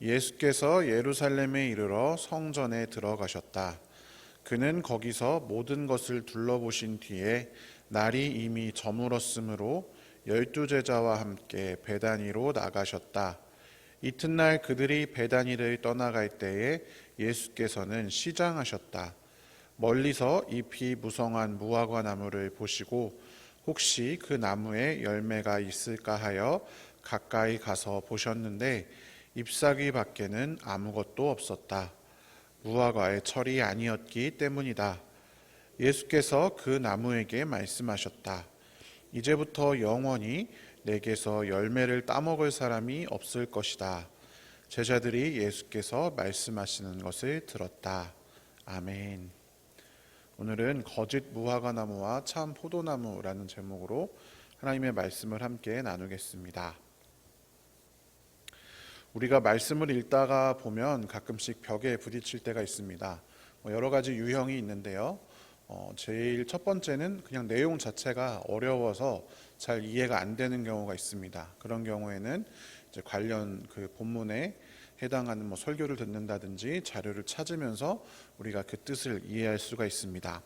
예수께서 예루살렘에 이르러 성전에 들어가셨다. 그는 거기서 모든 것을 둘러보신 뒤에 날이 이미 저물었으므로 열두 제자와 함께 베다니로 나가셨다. 이튿날 그들이 베다니를 떠나갈 때에 예수께서는 시장하셨다. 멀리서 잎이 무성한 무화과 나무를 보시고 혹시 그 나무에 열매가 있을까 하여 가까이 가서 보셨는데 잎사귀 밖에는 아무것도 없었다. 무화과의 철이 아니었기 때문이다. 예수께서 그 나무에게 말씀하셨다. 이제부터 영원히 내게서 열매를 따먹을 사람이 없을 것이다. 제자들이 예수께서 말씀하시는 것을 들었다. 아멘. 오늘은 거짓 무화과 나무와 참 포도나무라는 제목으로 하나님의 말씀을 함께 나누겠습니다. 우리가 말씀을 읽다가 보면 가끔씩 벽에 부딪힐 때가 있습니다. 뭐 여러 가지 유형이 있는데요. 어, 제일 첫 번째는 그냥 내용 자체가 어려워서 잘 이해가 안 되는 경우가 있습니다. 그런 경우에는 관련 그 본문에 해당하는 뭐 설교를 듣는다든지 자료를 찾으면서 우리가 그 뜻을 이해할 수가 있습니다.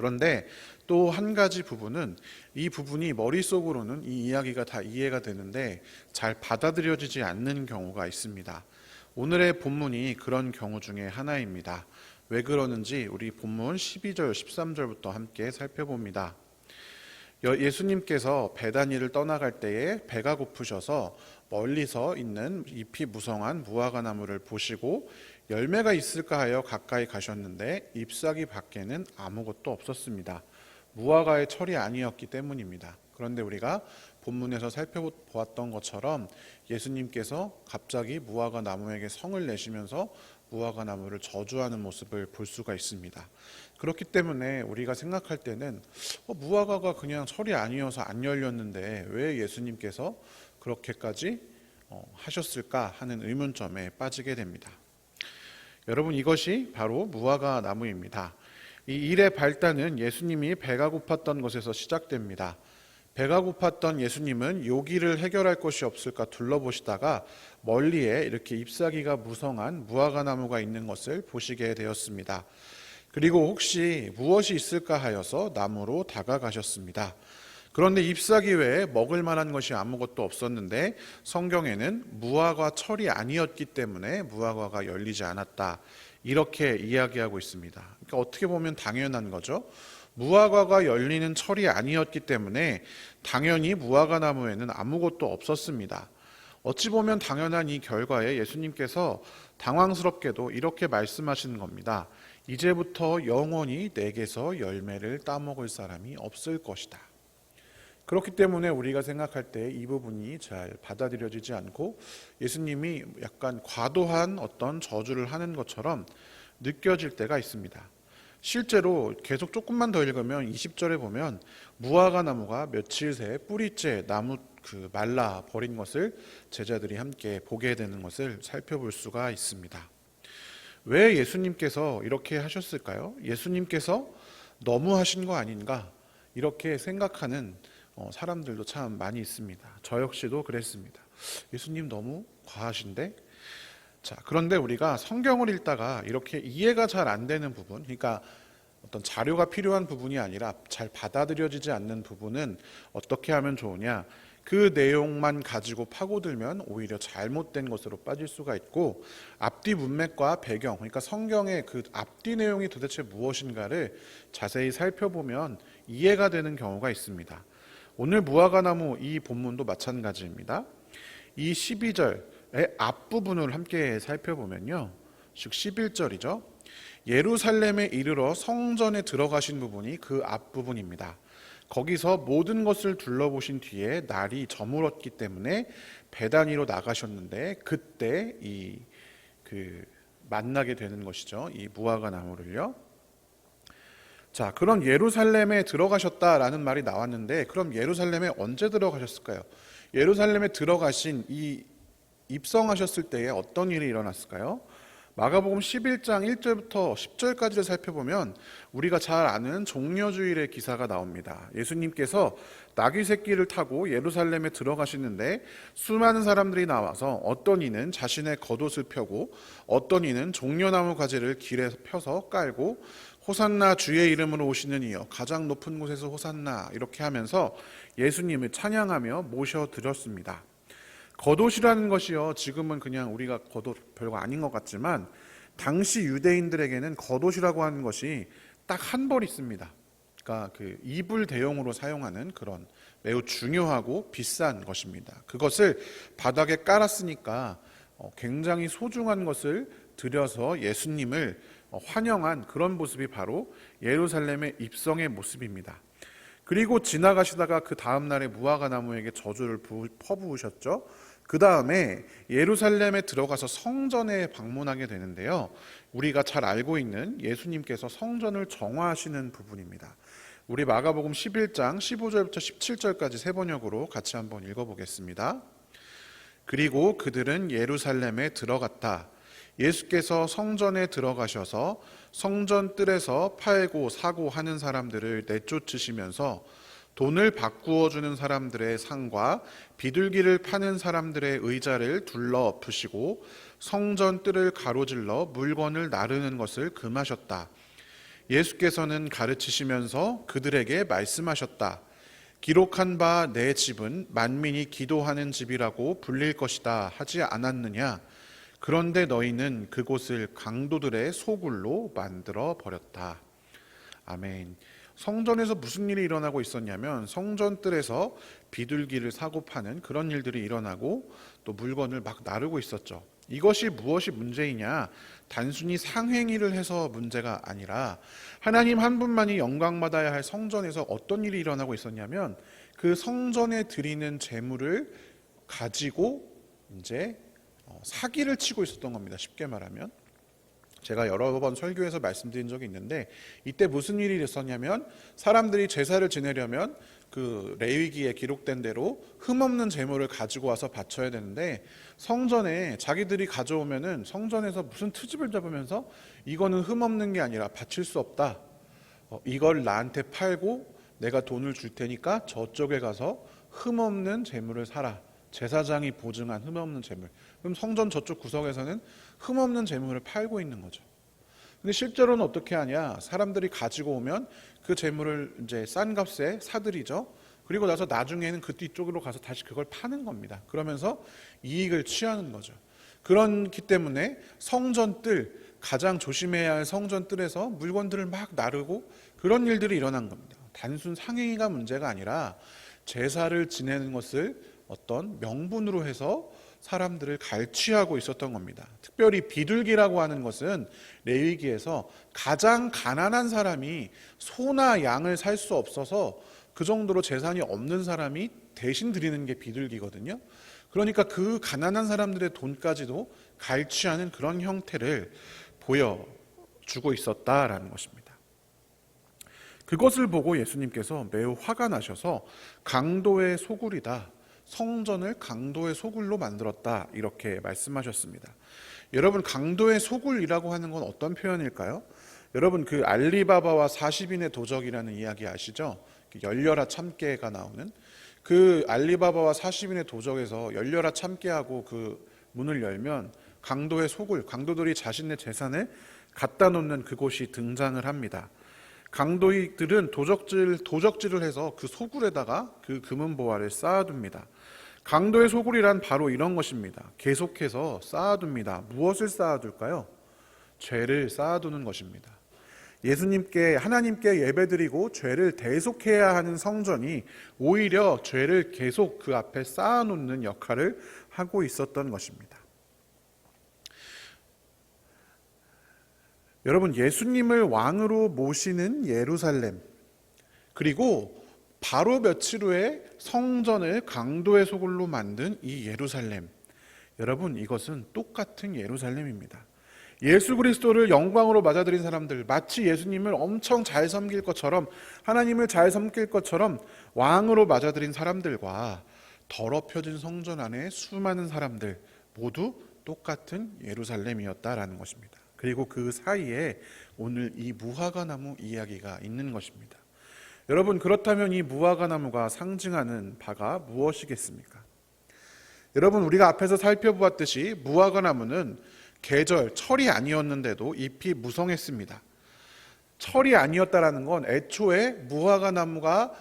그런데 또 한 가지 부분은 이 부분이 머릿속으로는 이 이야기가 다 이해가 되는데 잘 받아들여지지 않는 경우가 있습니다. 오늘의 본문이 그런 경우 중에 하나입니다. 왜 그러는지 우리 본문 12절, 13절부터 함께 살펴봅니다. 예수님께서 베다니를 떠나갈 때에 배가 고프셔서 멀리서 있는 잎이 무성한 무화과 나무를 보시고 열매가 있을까 하여 가까이 가셨는데 잎사귀 밖에는 아무것도 없었습니다. 무화과의 철이 아니었기 때문입니다. 그런데 우리가 본문에서 살펴보았던 것처럼 예수님께서 갑자기 무화과 나무에게 성을 내시면서 무화과 나무를 저주하는 모습을 볼 수가 있습니다. 그렇기 때문에 우리가 생각할 때는 어, 무화과가 그냥 철이 아니어서 안 열렸는데 왜 예수님께서 그렇게까지 어, 하셨을까 하는 의문점에 빠지게 됩니다. 여러분 이것이 바로 무화과 나무입니다. 이 일의 발단은 예수님이 배가 고팠던 것에서 시작됩니다. 배가 고팠던 예수님은 요기를 해결할 것이 없을까 둘러보시다가 멀리에 이렇게 잎사귀가 무성한 무화과 나무가 있는 것을 보시게 되었습니다. 그리고 혹시 무엇이 있을까 하여서 나무로 다가가셨습니다. 그런데 잎사귀 외에 먹을 만한 것이 아무것도 없었는데 성경에는 무화과 철이 아니었기 때문에 무화과가 열리지 않았다. 이렇게 이야기하고 있습니다. 그러니까 어떻게 보면 당연한 거죠. 무화과가 열리는 철이 아니었기 때문에 당연히 무화과 나무에는 아무것도 없었습니다. 어찌 보면 당연한 이 결과에 예수님께서 당황스럽게도 이렇게 말씀하시는 겁니다. 이제부터 영원히 내게서 열매를 따먹을 사람이 없을 것이다. 그렇기 때문에 우리가 생각할 때 이 부분이 잘 받아들여지지 않고 예수님이 약간 과도한 어떤 저주를 하는 것처럼 느껴질 때가 있습니다. 실제로 계속 조금만 더 읽으면 20절에 보면 무화과 나무가 며칠 새 뿌리째 나무 그 말라 버린 것을 제자들이 함께 보게 되는 것을 살펴볼 수가 있습니다. 왜 예수님께서 이렇게 하셨을까요? 예수님께서 너무 하신 거 아닌가? 이렇게 생각하는 어, 사람들도 참 많이 있습니다. 저 역시도 그랬습니다. 예수님 너무 과하신데? 자, 그런데 우리가 성경을 읽다가 이렇게 이해가 잘 안 되는 부분, 그러니까 어떤 자료가 필요한 부분이 아니라 잘 받아들여지지 않는 부분은 어떻게 하면 좋으냐? 그 내용만 가지고 파고들면 오히려 잘못된 것으로 빠질 수가 있고 앞뒤 문맥과 배경, 그러니까 성경의 그 앞뒤 내용이 도대체 무엇인가를 자세히 살펴보면 이해가 되는 경우가 있습니다. 오늘 무화과 나무 이 본문도 마찬가지입니다. 이 12절의 앞부분을 함께 살펴보면요. 즉 11절이죠. 예루살렘에 이르러 성전에 들어가신 부분이 그 앞부분입니다. 거기서 모든 것을 둘러보신 뒤에 날이 저물었기 때문에 배단위로 나가셨는데 그때 이 그 만나게 되는 것이죠. 이 무화과 나무를요. 자, 그런 예루살렘에 들어가셨다라는 말이 나왔는데 그럼 예루살렘에 언제 들어가셨을까요? 예루살렘에 들어가신 이 입성하셨을 때에 어떤 일이 일어났을까요? 마가복음 11장 1절부터 10절까지를 살펴보면 우리가 잘 아는 종려주일의 기사가 나옵니다. 예수님께서 나귀 새끼를 타고 예루살렘에 들어가시는데 수많은 사람들이 나와서 어떤 이는 자신의 겉옷을 펴고 어떤 이는 종려나무 가지를 길에 펴서 깔고 호산나 주의 이름으로 오시는 이여 가장 높은 곳에서 호산나 이렇게 하면서 예수님을 찬양하며 모셔 드렸습니다. 겉옷이라는 것이요 지금은 그냥 우리가 겉옷 별거 아닌 것 같지만 당시 유대인들에게는 겉옷이라고 하는 것이 딱 한 벌 있습니다. 그러니까 그 이불 대용으로 사용하는 그런 매우 중요하고 비싼 것입니다. 그것을 바닥에 깔았으니까 어, 굉장히 소중한 것을 들여서 예수님을 어, 환영한 그런 모습이 바로 예루살렘의 입성의 모습입니다. 그리고 지나가시다가 그 다음 날에 무화과 나무에게 저주를 부- 퍼부으셨죠. 그 다음에 예루살렘에 들어가서 성전에 방문하게 되는데요. 우리가 잘 알고 있는 예수님께서 성전을 정화하시는 부분입니다. 우리 마가복음 11장 15절부터 17절까지 세 번역으로 같이 한번 읽어보겠습니다. 그리고 그들은 예루살렘에 들어갔다. 예수께서 성전에 들어가셔서 성전 뜰에서 팔고 사고 하는 사람들을 내쫓으시면서 돈을 바꾸어 주는 사람들의 상과 비둘기를 파는 사람들의 의자를 둘러 엎으시고 성전 뜰을 가로질러 물건을 나르는 것을 금하셨다. 예수께서는 가르치시면서 그들에게 말씀하셨다. 기록한 바 내 집은 만민이 기도하는 집이라고 불릴 것이다 하지 않았느냐? 그런데 너희는 그곳을 강도들의 소굴로 만들어 버렸다. 아멘. 성전에서 무슨 일이 일어나고 있었냐면 성전 뜰에서 비둘기를 사고 파는 그런 일들이 일어나고 또 물건을 막 나르고 있었죠. 이것이 무엇이 문제이냐? 단순히 상행위를 해서 문제가 아니라 하나님 한 분만이 영광 받아야 할 성전에서 어떤 일이 일어나고 있었냐면 그 성전에 드리는 재물을 가지고 이제 어, 사기를 치고 있었던 겁니다. 쉽게 말하면. 제가 여러 번 설교에서 말씀드린 적이 있는데 이때 무슨 일이 있었냐면 사람들이 제사를 지내려면 그 레위기에 기록된 대로 흠없는 재물을 가지고 와서 바쳐야 되는데 성전에 자기들이 가져오면은 성전에서 무슨 트집을 잡으면서 이거는 흠없는 게 아니라 바칠 수 없다. 어, 이걸 나한테 팔고 내가 돈을 줄 테니까 저쪽에 가서 흠없는 재물을 사라. 제사장이 보증한 흠없는 재물. 그럼 성전 저쪽 구석에서는 흠없는 재물을 팔고 있는 거죠. 근데 실제로는 어떻게 하냐? 사람들이 가지고 오면 그 재물을 이제 싼 값에 사들이죠. 그리고 나서 나중에는 그 뒤쪽으로 가서 다시 그걸 파는 겁니다. 그러면서 이익을 취하는 거죠. 그렇기 때문에 성전 뜰 가장 조심해야 할 성전 뜰에서 물건들을 막 나르고 그런 일들이 일어난 겁니다. 단순 상행위가 문제가 아니라 제사를 지내는 것을 어떤 명분으로 해서 사람들을 갈취하고 있었던 겁니다. 특별히 비둘기라고 하는 것은 레위기에서 가장 가난한 사람이 소나 양을 살 수 없어서 그 정도로 재산이 없는 사람이 대신 드리는 게 비둘기거든요. 그러니까 그 가난한 사람들의 돈까지도 갈취하는 그런 형태를 보여주고 있었다라는 것입니다. 그것을 보고 예수님께서 매우 화가 나셔서 강도의 소굴이다. 성전을 강도의 소굴로 만들었다. 이렇게 말씀하셨습니다. 여러분, 강도의 소굴이라고 하는 건 어떤 표현일까요? 여러분, 그 알리바바와 40인의 도적이라는 이야기 아시죠? 그 열려라 참깨가 나오는 그 알리바바와 40인의 도적에서 열려라 참깨하고 그 문을 열면 강도의 소굴, 강도들이 자신의 재산을 갖다 놓는 그곳이 등장을 합니다. 강도들은 도적질, 도적질을 해서 그 소굴에다가 그 금은 보화를 쌓아둡니다. 강도의 소굴이란 바로 이런 것입니다. 계속해서 쌓아둡니다. 무엇을 쌓아둘까요? 죄를 쌓아두는 것입니다. 예수님께 하나님께 예배드리고 죄를 대속해야 하는 성전이 오히려 죄를 계속 그 앞에 쌓아놓는 역할을 하고 있었던 것입니다. 여러분 예수님을 왕으로 모시는 예루살렘 그리고 바로 며칠 후에 성전을 강도의 소굴로 만든 이 예루살렘 여러분 이것은 똑같은 예루살렘입니다. 예수 그리스도를 영광으로 맞아들인 사람들 마치 예수님을 엄청 잘 섬길 것처럼 하나님을 잘 섬길 것처럼 왕으로 맞아들인 사람들과 더럽혀진 성전 안에 수많은 사람들 모두 똑같은 예루살렘이었다라는 것입니다. 그리고 그 사이에 오늘 이 무화과 나무 이야기가 있는 것입니다. 여러분 그렇다면 이 무화과 나무가 상징하는 바가 무엇이겠습니까? 여러분 우리가 앞에서 살펴보았듯이 무화과 나무는 계절 철이 아니었는데도 잎이 무성했습니다. 철이 아니었다라는 건 애초에 무화과 나무가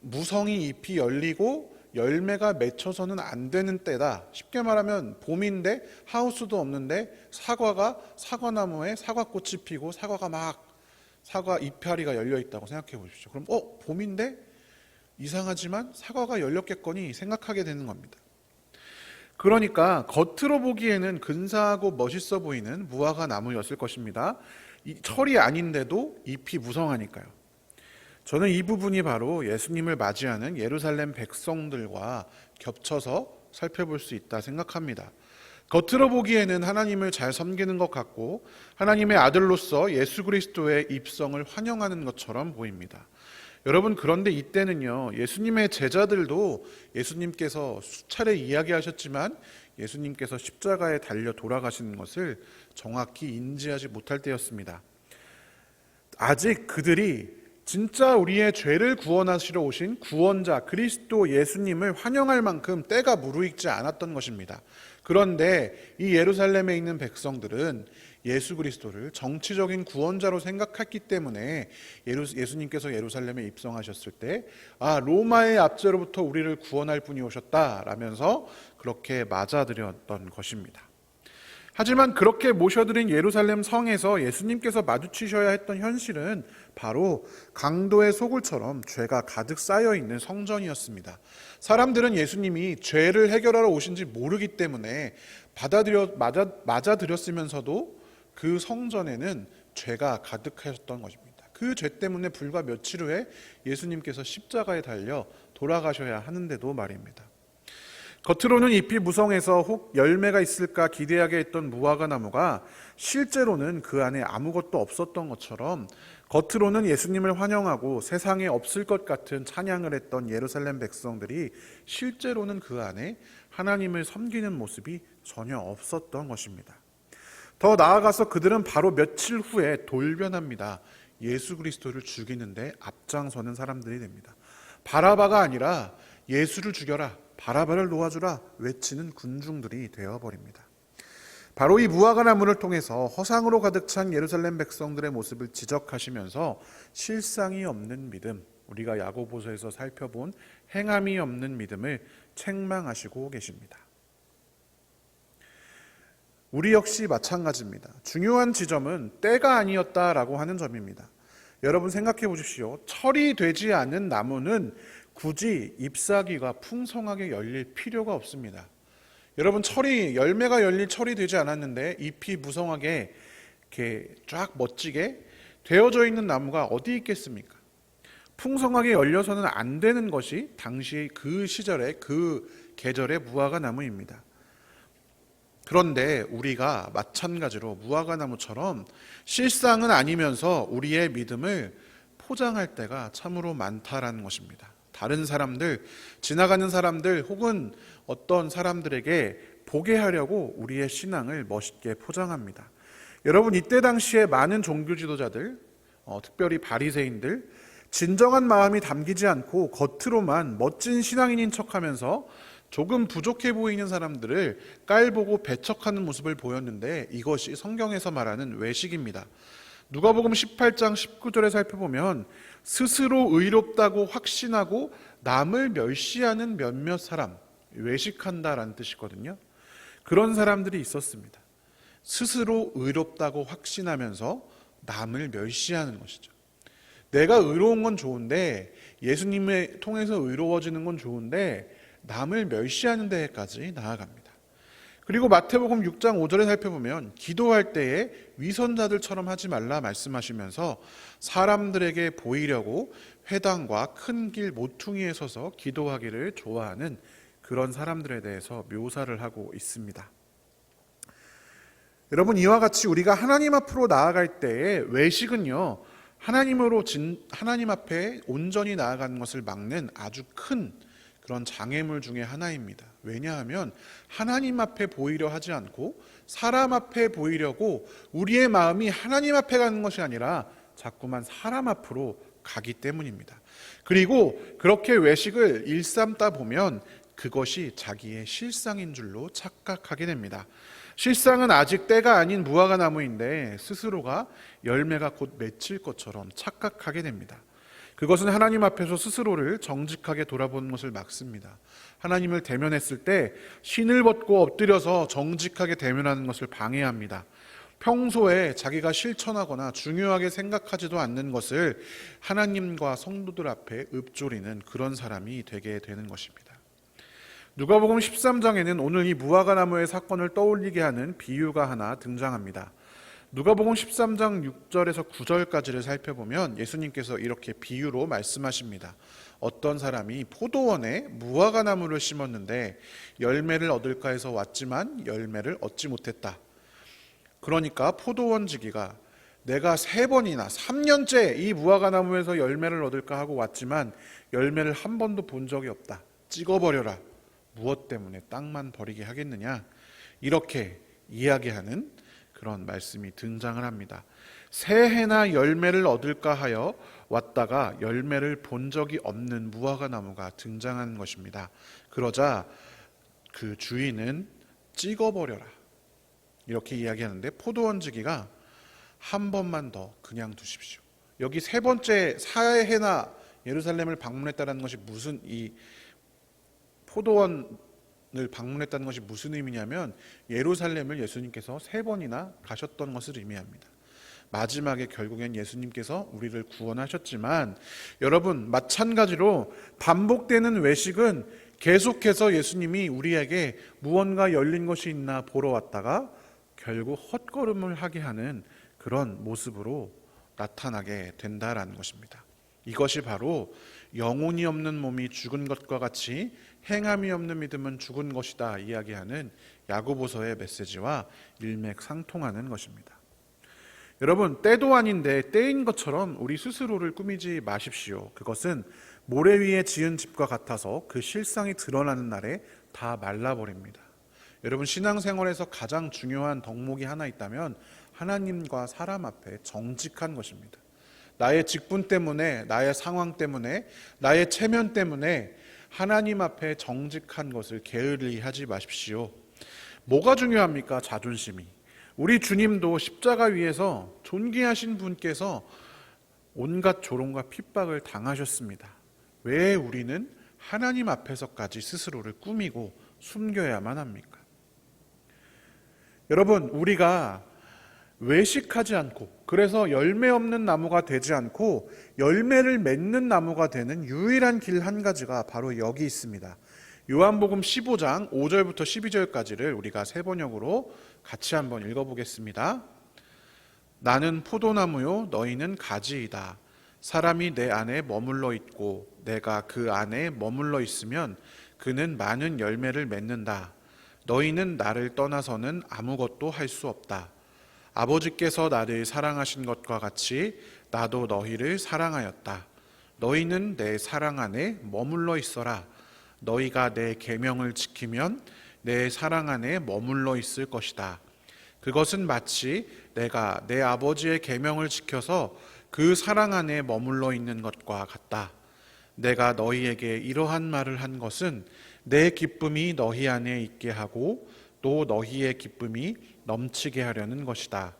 무성이 잎이 열리고 열매가 맺혀서는 안 되는 때다. 쉽게 말하면 봄인데 하우스도 없는데 사과가 사과나무에 사과꽃이 피고 사과가 막 사과 이파리가 열려 있다고 생각해 보십시오. 그럼 어 봄인데 이상하지만 사과가 열렸겠거니 생각하게 되는 겁니다. 그러니까 겉으로 보기에는 근사하고 멋있어 보이는 무화과 나무였을 것입니다. 이 철이 아닌데도 잎이 무성하니까요. 저는 이 부분이 바로 예수님을 맞이하는 예루살렘 백성들과 겹쳐서 살펴볼 수 있다 생각합니다. 겉으로 보기에는 하나님을 잘 섬기는 것 같고 하나님의 아들로서 예수 그리스도의 입성을 환영하는 것처럼 보입니다. 여러분 그런데 이때는요 예수님의 제자들도 예수님께서 수차례 이야기하셨지만 예수님께서 십자가에 달려 돌아가시는 것을 정확히 인지하지 못할 때였습니다. 아직 그들이 진짜 우리의 죄를 구원하시러 오신 구원자 그리스도 예수님을 환영할 만큼 때가 무르익지 않았던 것입니다. 그런데 이 예루살렘에 있는 백성들은 예수 그리스도를 정치적인 구원자로 생각했기 때문에 예루, 예수님께서 예루살렘에 입성하셨을 때, 아, 로마의 압제로부터 우리를 구원할 분이 오셨다 라면서 그렇게 맞아들였던 것입니다. 하지만 그렇게 모셔드린 예루살렘 성에서 예수님께서 마주치셔야 했던 현실은 바로 강도의 소굴처럼 죄가 가득 쌓여 있는 성전이었습니다. 사람들은 예수님이 죄를 해결하러 오신지 모르기 때문에 받아들여 맞아 맞아들였으면서도 그 성전에는 죄가 가득하셨던 것입니다. 그 죄 때문에 불과 며칠 후에 예수님께서 십자가에 달려 돌아가셔야 하는데도 말입니다. 겉으로는 잎이 무성해서 혹 열매가 있을까 기대하게 했던 무화과 나무가 실제로는 그 안에 아무것도 없었던 것처럼 겉으로는 예수님을 환영하고 세상에 없을 것 같은 찬양을 했던 예루살렘 백성들이 실제로는 그 안에 하나님을 섬기는 모습이 전혀 없었던 것입니다. 더 나아가서 그들은 바로 며칠 후에 돌변합니다. 예수 그리스도를 죽이는데 앞장서는 사람들이 됩니다. 바라바가 아니라 예수를 죽여라. 바라바를 놓아주라 외치는 군중들이 되어버립니다. 바로 이 무화과 나무를 통해서 허상으로 가득 찬 예루살렘 백성들의 모습을 지적하시면서 실상이 없는 믿음, 우리가 야고보서에서 살펴본 행함이 없는 믿음을 책망하시고 계십니다. 우리 역시 마찬가지입니다. 중요한 지점은 때가 아니었다라고 하는 점입니다. 여러분 생각해 보십시오. 철이 되지 않은 나무는 굳이 잎사귀가 풍성하게 열릴 필요가 없습니다. 여러분 철이 열매가 열릴 철이 되지 않았는데 잎이 무성하게 이렇게 쫙 멋지게 되어져 있는 나무가 어디 있겠습니까? 풍성하게 열려서는 안 되는 것이 당시 그 시절의 그 계절의 무화과 나무입니다. 그런데 우리가 마찬가지로 무화과 나무처럼 실상은 아니면서 우리의 믿음을 포장할 때가 참으로 많다라는 것입니다. 다른 사람들, 지나가는 사람들 혹은 어떤 사람들에게 보게 하려고 우리의 신앙을 멋있게 포장합니다. 여러분 이때 당시에 많은 종교 지도자들, 어, 특별히 바리새인들 진정한 마음이 담기지 않고 겉으로만 멋진 신앙인인 척하면서 조금 부족해 보이는 사람들을 깔보고 배척하는 모습을 보였는데 이것이 성경에서 말하는 외식입니다. 누가복음 18장 19절에 살펴보면 스스로 의롭다고 확신하고 남을 멸시하는 몇몇 사람 외식한다라는 뜻이거든요. 그런 사람들이 있었습니다. 스스로 의롭다고 확신하면서 남을 멸시하는 것이죠. 내가 의로운 건 좋은데 예수님을 통해서 의로워지는 건 좋은데 남을 멸시하는 데까지 나아갑니다. 그리고 마태복음 6장 5절에 살펴보면 기도할 때에 위선자들처럼 하지 말라 말씀하시면서 사람들에게 보이려고 회당과 큰 길 모퉁이에 서서 기도하기를 좋아하는 그런 사람들에 대해서 묘사를 하고 있습니다. 여러분 이와 같이 우리가 하나님 앞으로 나아갈 때에 외식은요 하나님으로 진, 하나님 앞에 온전히 나아가는 것을 막는 아주 큰 그런 장애물 중의 하나입니다. 왜냐하면 하나님 앞에 보이려 하지 않고 사람 앞에 보이려고 우리의 마음이 하나님 앞에 가는 것이 아니라 자꾸만 사람 앞으로 가기 때문입니다. 그리고 그렇게 외식을 일삼다 보면 그것이 자기의 실상인 줄로 착각하게 됩니다. 실상은 아직 때가 아닌 무화과 나무인데 스스로가 열매가 곧 맺힐 것처럼 착각하게 됩니다. 그것은 하나님 앞에서 스스로를 정직하게 돌아보는 것을 막습니다. 하나님을 대면했을 때 신을 벗고 엎드려서 정직하게 대면하는 것을 방해합니다. 평소에 자기가 실천하거나 중요하게 생각하지도 않는 것을 하나님과 성도들 앞에 읊조리는 그런 사람이 되게 되는 것입니다. 누가복음 13장에는 오늘 이 무화과 나무의 사건을 떠올리게 하는 비유가 하나 등장합니다. 누가복음 13장 6절에서 9절까지를 살펴보면 예수님께서 이렇게 비유로 말씀하십니다. 어떤 사람이 포도원에 무화과 나무를 심었는데 열매를 얻을까 해서 왔지만 열매를 얻지 못했다. 그러니까 포도원 지기가 내가 세 번이나 3년째 이 무화과 나무에서 열매를 얻을까 하고 왔지만 열매를 한 번도 본 적이 없다. 찍어버려라. 무엇 때문에 땅만 버리게 하겠느냐? 이렇게 이야기하는 그런 말씀이 등장을 합니다. 새해나 열매를 얻을까 하여 왔다가 열매를 본 적이 없는 무화과 나무가 등장하는 것입니다. 그러자 그 주인은 찍어버려라. 이렇게 이야기하는데 포도원 지기가 한 번만 더 그냥 두십시오. 여기 세 번째 사해나 예루살렘을 방문했다는 것이 무슨 이 포도원 을 방문했다는 것이 무슨 의미냐면 예루살렘을 예수님께서 세 번이나 가셨던 것을 의미합니다. 마지막에 결국엔 예수님께서 우리를 구원하셨지만 여러분 마찬가지로 반복되는 외식은 계속해서 예수님이 우리에게 무언가 열린 것이 있나 보러 왔다가 결국 헛걸음을 하게 하는 그런 모습으로 나타나게 된다라는 것입니다. 이것이 바로 영혼이 없는 몸이 죽은 것과 같이 행함이 없는 믿음은 죽은 것이다 이야기하는 야고보서의 메시지와 일맥상통하는 것입니다. 여러분 때도 아닌데 때인 것처럼 우리 스스로를 꾸미지 마십시오. 그것은 모래 위에 지은 집과 같아서 그 실상이 드러나는 날에 다 말라버립니다. 여러분 신앙생활에서 가장 중요한 덕목이 하나 있다면 하나님과 사람 앞에 정직한 것입니다. 나의 직분 때문에, 나의 상황 때문에, 나의 체면 때문에 하나님 앞에 정직한 것을 게을리 하지 마십시오. 뭐가 중요합니까? 자존심이. 우리 주님도 십자가 위에서 존귀하신 분께서 온갖 조롱과 핍박을 당하셨습니다. 왜 우리는 하나님 앞에서까지 스스로를 꾸미고 숨겨야만 합니까? 여러분, 우리가 외식하지 않고 그래서 열매 없는 나무가 되지 않고 열매를 맺는 나무가 되는 유일한 길 한 가지가 바로 여기 있습니다. 요한복음 15장 5절부터 12절까지를 우리가 세 번역으로 같이 한번 읽어보겠습니다. 나는 포도나무요 너희는 가지이다. 사람이 내 안에 머물러 있고 내가 그 안에 머물러 있으면 그는 많은 열매를 맺는다. 너희는 나를 떠나서는 아무것도 할 수 없다. 아버지께서 나를 사랑하신 것과 같이 나도 너희를 사랑하였다. 너희는 내 사랑 안에 머물러 있어라. 너희가 내 계명을 지키면 내 사랑 안에 머물러 있을 것이다. 그것은 마치 내가 내 아버지의 계명을 지켜서 그 사랑 안에 머물러 있는 것과 같다. 내가 너희에게 이러한 말을 한 것은 내 기쁨이 너희 안에 있게 하고 또 너희의 기쁨이 넘치게 하려는 것이다.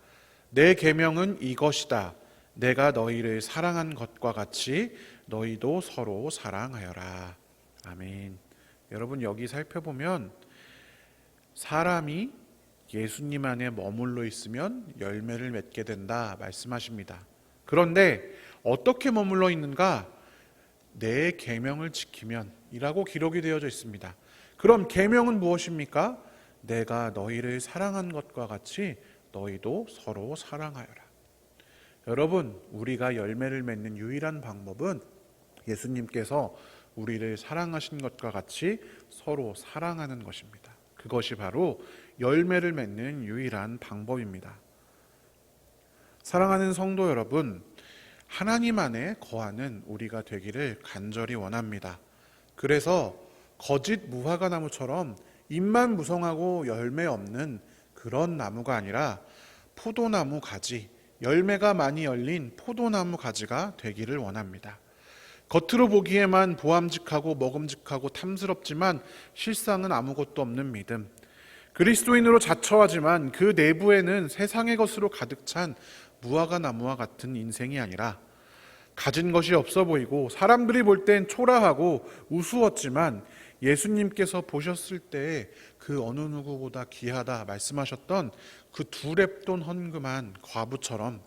내 계명은 이것이다. 내가 너희를 사랑한 것과 같이 너희도 서로 사랑하여라. 아멘. 여러분 여기 살펴보면 사람이 예수님 안에 머물러 있으면 열매를 맺게 된다 말씀하십니다. 그런데 어떻게 머물러 있는가? 내 계명을 지키면이라고 기록이 되어져 있습니다. 그럼 계명은 무엇입니까? 내가 너희를 사랑한 것과 같이 너희도 서로 사랑하여라. 여러분, 우리가 열매를 맺는 유일한 방법은 예수님께서 우리를 사랑하신 것과 같이 서로 사랑하는 것입니다. 그것이 바로 열매를 맺는 유일한 방법입니다. 사랑하는 성도 여러분, 하나님 안에 거하는 우리가 되기를 간절히 원합니다. 그래서 거짓 무화과 나무처럼 잎만 무성하고 열매 없는 그런 나무가 아니라 포도나무 가지, 열매가 많이 열린 포도나무 가지가 되기를 원합니다. 겉으로 보기에만 보암직하고 먹음직하고 탐스럽지만 실상은 아무것도 없는 믿음. 그리스도인으로 자처하지만 그 내부에는 세상의 것으로 가득 찬 무화과 나무와 같은 인생이 아니라 가진 것이 없어 보이고 사람들이 볼 땐 초라하고 우스웠지만 예수님께서 보셨을 때에 그 어느 누구보다 귀하다 말씀하셨던 그 두 랩돈 헌금한 과부처럼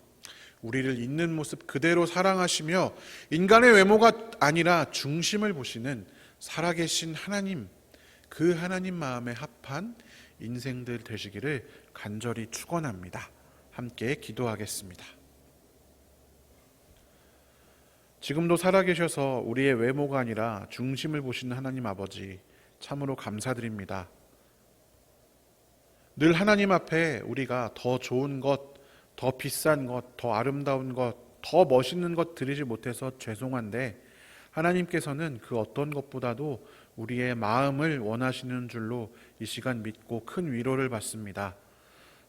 우리를 있는 모습 그대로 사랑하시며 인간의 외모가 아니라 중심을 보시는 살아계신 하나님 그 하나님 마음에 합한 인생들 되시기를 간절히 축원합니다. 함께 기도하겠습니다. 지금도 살아계셔서 우리의 외모가 아니라 중심을 보시는 하나님 아버지 참으로 감사드립니다. 늘 하나님 앞에 우리가 더 좋은 것, 더 비싼 것, 더 아름다운 것, 더 멋있는 것 드리지 못해서 죄송한데 하나님께서는 그 어떤 것보다도 우리의 마음을 원하시는 줄로 이 시간 믿고 큰 위로를 받습니다.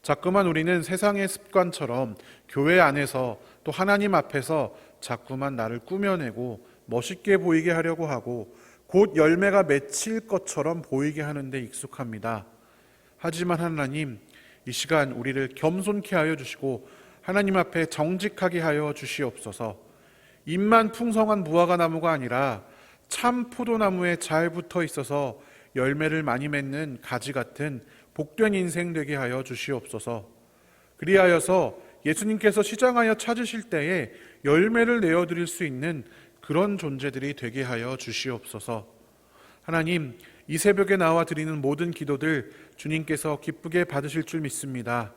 자꾸만 우리는 세상의 습관처럼 교회 안에서 또 하나님 앞에서 자꾸만 나를 꾸며내고 멋있게 보이게 하려고 하고 곧 열매가 맺힐 것처럼 보이게 하는데 익숙합니다. 하지만 하나님, 이 시간 우리를 겸손케 하여 주시고 하나님 앞에 정직하게 하여 주시옵소서. 잎만 풍성한 무화과 나무가 아니라 참 포도나무에 잘 붙어 있어서 열매를 많이 맺는 가지 같은 복된 인생 되게 하여 주시옵소서. 그리하여서 예수님께서 시장하여 찾으실 때에 열매를 내어 드릴 수 있는 그런 존재들이 되게 하여 주시옵소서. 하나님, 이 새벽에 나와 드리는 모든 기도들 주님께서 기쁘게 받으실 줄 믿습니다.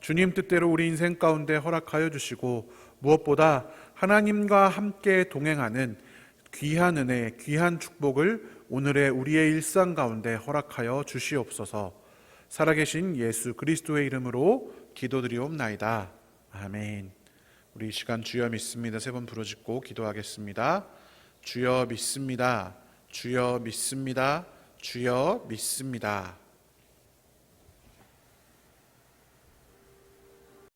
주님 뜻대로 우리 인생 가운데 허락하여 주시고 무엇보다 하나님과 함께 동행하는 귀한 은혜, 귀한 축복을 오늘의 우리의 일상 가운데 허락하여 주시옵소서. 살아계신 예수 그리스도의 이름으로 기도드리옵나이다. 아멘. 우리 이 시간 주여 믿습니다. 세 번 부르짖고 기도하겠습니다. 주여 믿습니다. 주여 믿습니다. 주여 믿습니다.